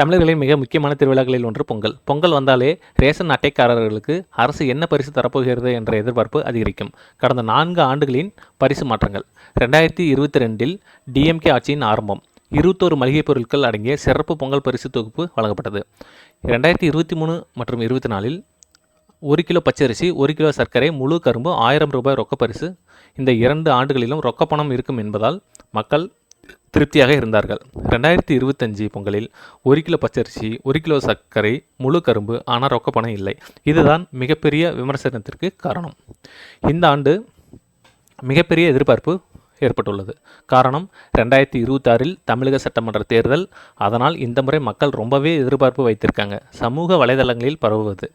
தமிழர்களின் மிக முக்கியமான திருவிழாக்களில் ஒன்று பொங்கல். பொங்கல் வந்தாலே ரேஷன் அட்டைக்காரர்களுக்கு அரசு என்ன பரிசு தரப்போகிறது என்ற எதிர்பார்ப்பு அதிகரிக்கும். கடந்த நான்கு ஆண்டுகளின் பரிசு மாற்றங்கள். ரெண்டாயிரத்தி இருபத்தி ரெண்டில் டிஎம்கே ஆட்சியின் ஆரம்பம். இருபத்தோரு மளிகைப் பொருட்கள் அடங்கிய சிறப்பு பொங்கல் பரிசு தொகுப்பு வழங்கப்பட்டது. ரெண்டாயிரத்தி இருபத்தி மூணு மற்றும் இருபத்தி நாலில் ஒரு கிலோ பச்சரிசி ஒரு கிலோ சர்க்கரை முழு கரும்பு ஆயிரம் ரூபாய் ரொக்கப்பரிசு இந்த இரண்டு ஆண்டுகளிலும் ரொக்கப்பணம் இருக்கும் என்பதால் மக்கள் திருப்தியாக இருந்தார்கள். ரெண்டாயிரத்தி இருபத்தஞ்சி பொங்கலில் ஒரு கிலோ பச்சரிசி ஒரு கிலோ சர்க்கரை முழு கரும்பு ஆனால் ரொக்கப்பணம் இல்லை. இதுதான் மிகப்பெரிய விமர்சனத்திற்கு காரணம். இந்த ஆண்டு மிகப்பெரிய எதிர்பார்ப்பு ஏற்பட்டுள்ளது. காரணம் ரெண்டாயிரத்தி இருபத்தாறில் தமிழக சட்டமன்ற தேர்தல். அதனால் இந்த முறை மக்கள் ரொம்பவே எதிர்பார்ப்பு வைத்திருக்காங்க. சமூக வலைதளங்களில் பரவுவது.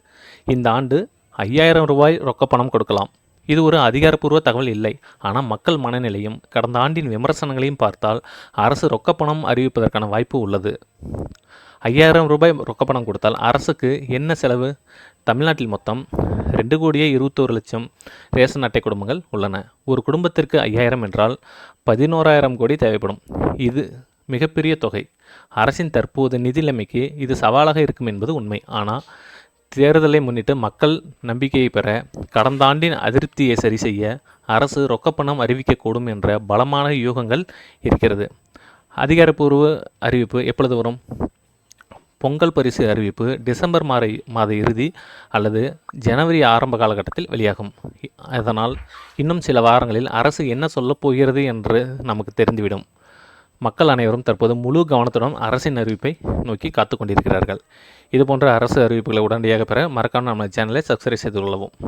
இந்த ஆண்டு ஐயாயிரம் ரூபாய் ரொக்கப்பணம் கொடுக்கலாம். இது ஒரு அதிகாரப்பூர்வ தகவல் இல்லை. ஆனால் மக்கள் மனநிலையும் கடந்த ஆண்டின் விமர்சனங்களையும் பார்த்தால் அரசு ரொக்கப்பணம் அறிவிப்பதற்கான வாய்ப்பு உள்ளது. ஐயாயிரம் ரூபாய் ரொக்கப்பணம் கொடுத்தால் அரசுக்கு என்ன செலவு? தமிழ்நாட்டில் மொத்தம் ரெண்டு கோடியே இருபத்தோரு லட்சம் ரேஷன் அட்டை குடும்பங்கள் உள்ளன. ஒரு குடும்பத்திற்கு ஐயாயிரம் என்றால் பதினோராயிரம் கோடி தேவைப்படும். இது மிகப்பெரிய தொகை. அரசின் தற்போது நிதி நிலைமைக்கு இது சவாலாக இருக்கும் என்பது உண்மை. ஆனால் தேர்தலை முன்னிட்டு மக்கள் நம்பிக்கையை பெற கடந்த ஆண்டின் அதிருப்தியை சரி செய்ய அரசு ரொக்கப்பணம் அறிவிக்கக்கூடும் என்ற பலமான யூகங்கள் இருக்கிறது. அதிகாரப்பூர்வ அறிவிப்பு எப்பொழுது வரும்? பொங்கல் பரிசு அறிவிப்பு டிசம்பர் மாத மாத இறுதி அல்லது ஜனவரி ஆரம்ப காலகட்டத்தில் வெளியாகும். அதனால் இன்னும் சில வாரங்களில் அரசு என்ன சொல்லப் போகிறது என்று நமக்கு தெரிந்துவிடும். மக்கள் அனைவரும் தற்போது முழு கவனத்துடன் அரசின் அறிவிப்பை நோக்கி காத்து கொண்டிருக்கிறார்கள் இதுபோன்ற அரசு அறிவிப்புகளை உடனடியாக பெற மறக்காமல் நம்ம சேனலை சப்ஸ்கிரைப் செய்து கொள்ளவும்.